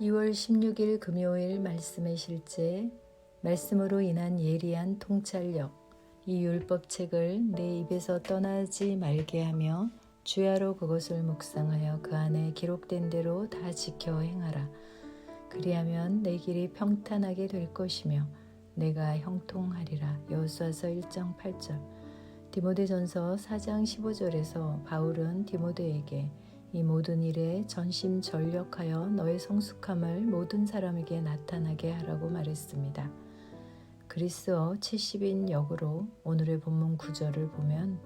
2월 16일 금요일 말씀의 실제 말씀으로 인한 예리한 통찰력 이 율법 책을 내 입에서 떠나지 말게 하며 주야로 그것을 묵상하여 그 안에 기록된 대로 다 지켜 행하라. 그리하면 내 길이 평탄하게 될 것이며 내가 형통하리라. 여호수아서 1장 8절. 디모데전서 4장 15절에서 바울은 디모데에게 이 모든 일에 전심 전력하여 너의 성숙함을 모든 사람에게 나타나게 하라고 말했습니다. 그리스어 70인 역으로 오늘의 본문 구절을 보면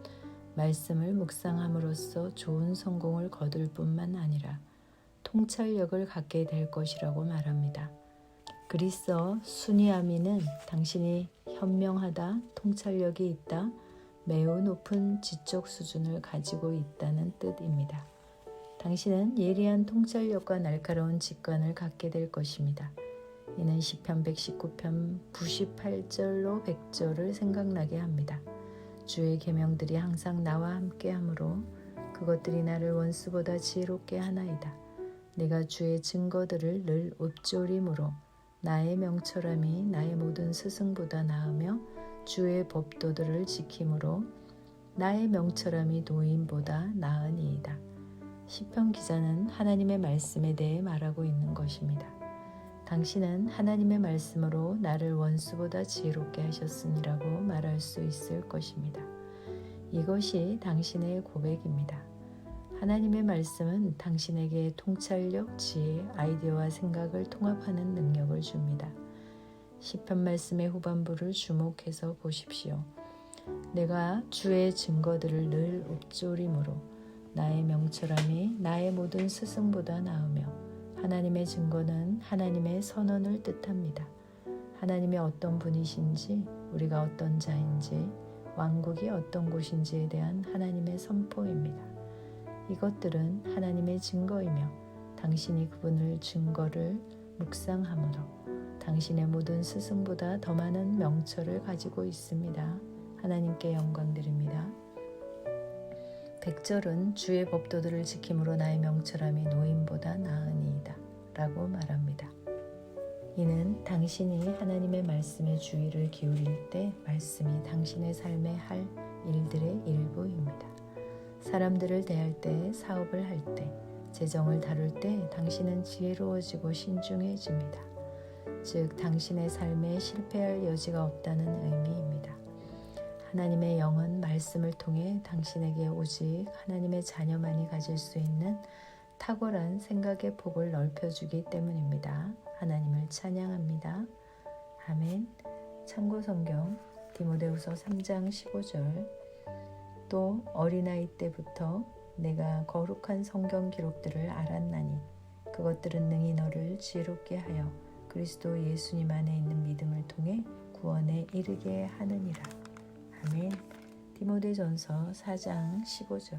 말씀을 묵상함으로써 좋은 성공을 거둘 뿐만 아니라 통찰력을 갖게 될 것이라고 말합니다. 그리스어 순이아미는 당신이 현명하다, 통찰력이 있다, 매우 높은 지적 수준을 가지고 있다는 뜻입니다. 당신은 예리한 통찰력과 날카로운 직관을 갖게 될 것입니다. 이는 시편 119편 98절로 100절을 생각나게 합니다. 주의 계명들이 항상 나와 함께 하므로 그것들이 나를 원수보다 지혜롭게 하나이다. 내가 주의 증거들을 늘 읊조림으로 나의 명철함이 나의 모든 스승보다 나으며 주의 법도들을 지킴으로 나의 명철함이 노인보다 나으니이다. 시편 기자는 하나님의 말씀에 대해 말하고 있는 것입니다. 당신은 하나님의 말씀으로 나를 원수보다 지혜롭게 하셨으니라고 말할 수 있을 것입니다. 이것이 당신의 고백입니다. 하나님의 말씀은 당신에게 통찰력, 지혜, 아이디어와 생각을 통합하는 능력을 줍니다. 시편 말씀의 후반부를 주목해서 보십시오. 내가 주의 증거들을 늘 읊조림으로 나의 명철함이 나의 모든 스승보다 나으며 하나님의 증거는 하나님의 선언을 뜻합니다. 하나님이 어떤 분이신지 우리가 어떤 자인지 왕국이 어떤 곳인지에 대한 하나님의 선포입니다. 이것들은 하나님의 증거이며 당신이 그분을 증거를 묵상함으로 당신의 모든 스승보다 더 많은 명철을 가지고 있습니다. 하나님께 영광 드립니다. 백절은 주의 법도들을 지킴으로 나의 명철함이 노인보다 나으니이다. 라고 말합니다. 이는 당신이 하나님의 말씀에 주의를 기울일 때 말씀이 당신의 삶에 할 일들의 일부입니다. 사람들을 대할 때, 사업을 할 때, 재정을 다룰 때 당신은 지혜로워지고 신중해집니다. 즉, 당신의 삶에 실패할 여지가 없다는 의미입니다. 하나님의 영은 말씀을 통해 당신에게 오직 하나님의 자녀만이 가질 수 있는 탁월한 생각의 폭을 넓혀주기 때문입니다. 하나님을 찬양합니다. 아멘. 참고 성경 디모데후서 3장 15절 또 어린아이 때부터 내가 거룩한 성경 기록들을 알았나니 그것들은 능히 너를 지혜롭게 하여 그리스도 예수님 안에 있는 믿음을 통해 구원에 이르게 하느니라. 아멘. 디모데전서 4장 15절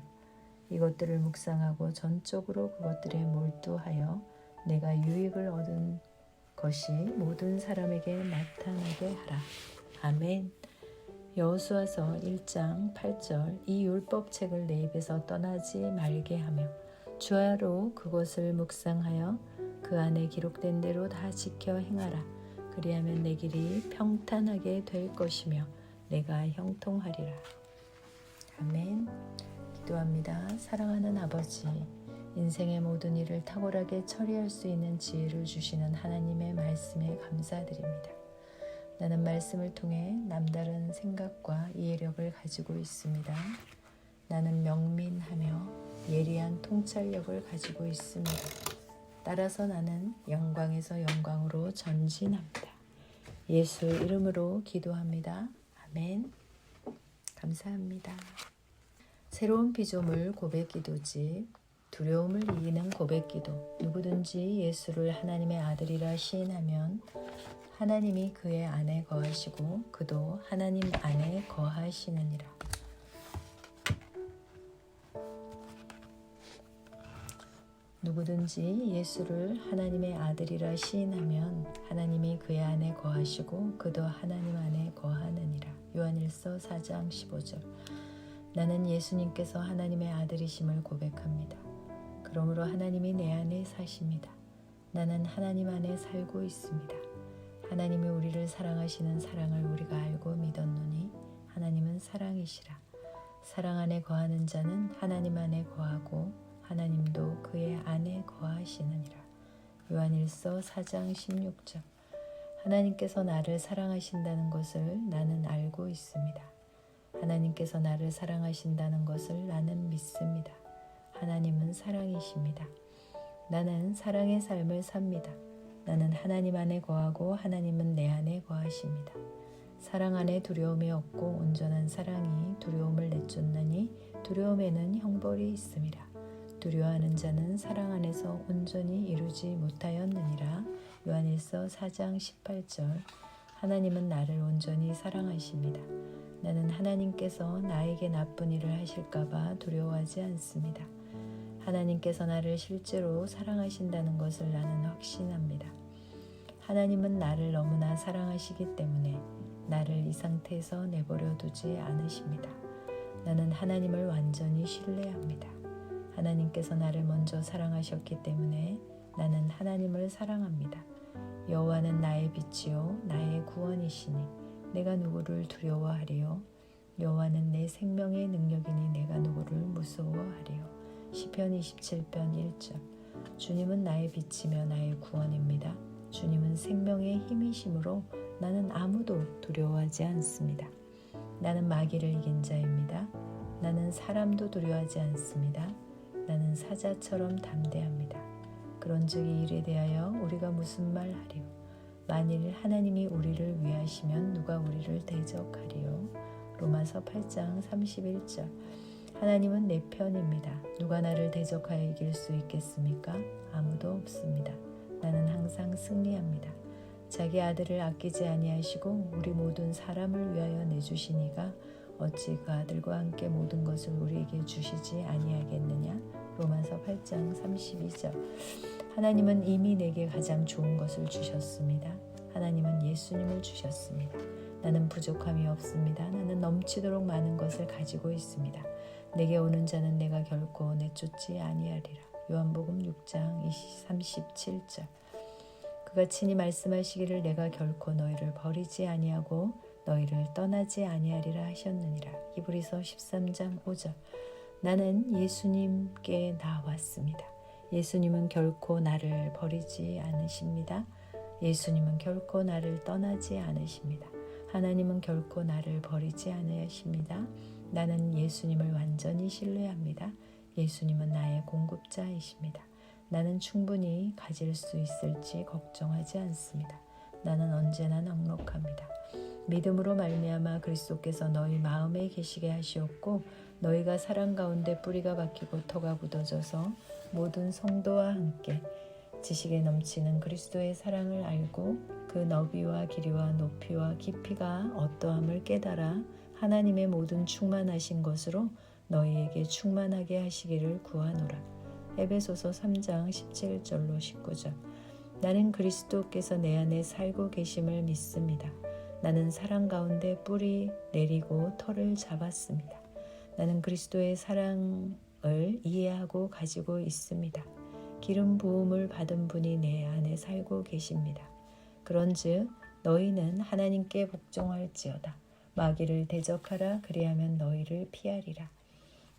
이것들을 묵상하고 전적으로 그것들에 몰두하여 내가 유익을 얻은 것이 모든 사람에게 나타나게 하라. 아멘. 여호수아서 1장 8절 이 율법책을 내 입에서 떠나지 말게 하며 주야로 그것을 묵상하여 그 안에 기록된 대로 다 지켜 행하라. 그리하면 내 길이 평탄하게 될 것이며 내가 형통하리라. 아멘. 기도합니다. 사랑하는 아버지, 인생의 모든 일을 탁월하게 처리할 수 있는 지혜를 주시는 하나님의 말씀에 감사드립니다. 나는 말씀을 통해 남다른 생각과 이해력을 가지고 있습니다. 나는 명민하며 예리한 통찰력을 가지고 있습니다. 따라서 나는 영광에서 영광으로 전진합니다. 예수 이름으로 기도합니다. 아멘. 감사합니다. 새로운 피조물 고백 기도집 두려움을 이기는 고백 기도 누구든지 예수를 하나님의 아들이라 시인하면 하나님이 그의 안에 거하시고 그도 하나님 안에 거하시느니라. 누구든지 예수를 하나님의 아들이라 시인하면 하나님이 그의 안에 거하시고 그도 하나님 안에 거하느니라. 요한일서 4장 15절. 나는 예수님께서 하나님의 아들이심을 고백합니다. 그러므로 하나님이 내 안에 사십니다. 나는 하나님 안에 살고 있습니다. 하나님이 우리를 사랑하시는 사랑을 우리가 알고 믿었노니 하나님은 사랑이시라. 사랑 안에 거하는 자는 하나님 안에 거하고 하나님도 그의 안에 거하시느니라. 요한일서 4장 16절 하나님께서 나를 사랑하신다는 것을 나는 알고 있습니다. 하나님께서 나를 사랑하신다는 것을 나는 믿습니다. 하나님은 사랑이십니다. 나는 사랑의 삶을 삽니다. 나는 하나님 안에 거하고 하나님은 내 안에 거하십니다. 사랑 안에 두려움이 없고 온전한 사랑이 두려움을 내쫓나니 두려움에는 형벌이 있음이라. 두려워하는 자는 사랑 안에서 온전히 이루지 못하였느니라. 요한일서 4장 18절 하나님은 나를 온전히 사랑하십니다. 나는 하나님께서 나에게 나쁜 일을 하실까봐 두려워하지 않습니다. 하나님께서 나를 실제로 사랑하신다는 것을 나는 확신합니다. 하나님은 나를 너무나 사랑하시기 때문에 나를 이 상태에서 내버려 두지 않으십니다. 나는 하나님을 완전히 신뢰합니다. 하나님께서 나를 먼저 사랑하셨기 때문에 나는 하나님을 사랑합니다. 여호와는 나의 빛이요 나의 구원이시니 내가 누구를 두려워하리요 여호와는 내 생명의 능력이니 내가 누구를 무서워하리요 시편 27편 1절 주님은 나의 빛이며 나의 구원입니다. 주님은 생명의 힘이시므로 나는 아무도 두려워하지 않습니다. 나는 마귀를 이긴 자입니다. 나는 사람도 두려워하지 않습니다. 나는 사자처럼 담대합니다. 그런즉 이 일에 대하여 우리가 무슨 말 하리요? 만일 하나님이 우리를 위하시면 누가 우리를 대적하리요? 로마서 8장 31절 하나님은 내 편입니다. 누가 나를 대적하여 이길 수 있겠습니까? 아무도 없습니다. 나는 항상 승리합니다. 자기 아들을 아끼지 아니하시고 우리 모든 사람을 위하여 내주시니가 어찌 그 아들과 함께 모든 것을 우리에게 주시지 아니하겠느냐? 로마서 8장 32절 하나님은 이미 내게 가장 좋은 것을 주셨습니다. 하나님은 예수님을 주셨습니다. 나는 부족함이 없습니다. 나는 넘치도록 많은 것을 가지고 있습니다. 내게 오는 자는 내가 결코 내쫓지 아니하리라. 요한복음 6장 37절. 그가 친히 말씀하시기를 내가 결코 너희를 버리지 아니하고 너희를 떠나지 아니하리라 하셨느니라. 히브리서 13장 5절. 나는 예수님께 나왔습니다. 예수님은 결코 나를 버리지 않으십니다. 예수님은 결코 나를 떠나지 않으십니다. 하나님은 결코 나를 버리지 않으십니다. 나는 예수님을 완전히 신뢰합니다. 예수님은 나의 공급자이십니다. 나는 충분히 가질 수 있을지 걱정하지 않습니다. 나는 언제나 넉넉합니다. 믿음으로 말미암아 그리스도께서 너희 마음에 계시게 하시었고 너희가 사랑 가운데 뿌리가 박히고 터가 굳어져서 모든 성도와 함께 지식에 넘치는 그리스도의 사랑을 알고 그 너비와 길이와 높이와 깊이가 어떠함을 깨달아 하나님의 모든 충만하신 것으로 너희에게 충만하게 하시기를 구하노라. 에베소서 3장 17절로 19절. 나는 그리스도께서 내 안에 살고 계심을 믿습니다. 나는 사랑 가운데 뿌리 내리고 털을 잡았습니다. 나는 그리스도의 사랑을 이해하고 가지고 있습니다. 기름 부음을 받은 분이 내 안에 살고 계십니다. 그런즉 너희는 하나님께 복종할지어다. 마귀를 대적하라 그리하면 너희를 피하리라.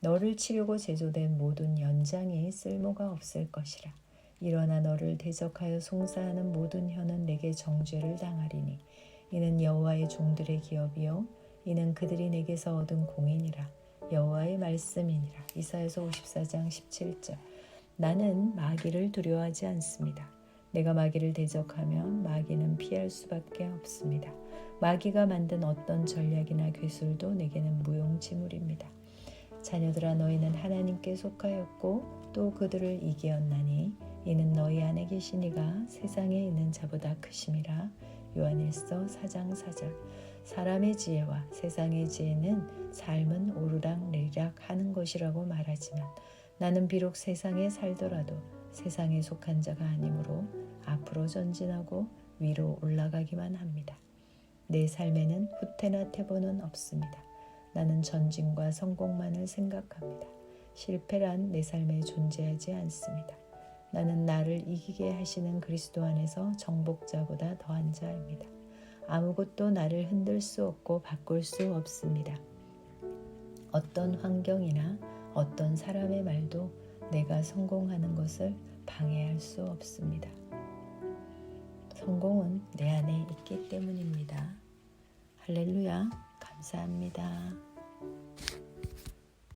너를 치려고 제조된 모든 연장이 쓸모가 없을 것이라. 일어나 너를 대적하여 송사하는 모든 혀는 내게 정죄를 당하리니 이는 여호와의 종들의 기업이요 이는 그들이 내게서 얻은 공인이라 여호와의 말씀이니라. 이사야서 54장 17절. 나는 마귀를 두려워하지 않습니다. 내가 마귀를 대적하면 마귀는 피할 수밖에 없습니다. 마귀가 만든 어떤 전략이나 괴술도 내게는 무용지물입니다. 자녀들아 너희는 하나님께 속하였고 또 그들을 이기었나니 이는 너희 안에 계신 이가 세상에 있는 자보다 크심이라 요한일서 4장 4절 사람의 지혜와 세상의 지혜는 삶은 오르락 내리락 하는 것이라고 말하지만 나는 비록 세상에 살더라도 세상에 속한 자가 아니므로 앞으로 전진하고 위로 올라가기만 합니다. 내 삶에는 후퇴나 퇴보는 없습니다. 나는 전진과 성공만을 생각합니다. 실패란 내 삶에 존재하지 않습니다. 나는 나를 이기게 하시는 그리스도 안에서 정복자보다 더한 자입니다. 아무것도 나를 흔들 수 없고 바꿀 수 없습니다. 어떤 환경이나 어떤 사람의 말도 내가 성공하는 것을 방해할 수 없습니다. 성공은 내 안에 있기 때문입니다. 할렐루야, 감사합니다.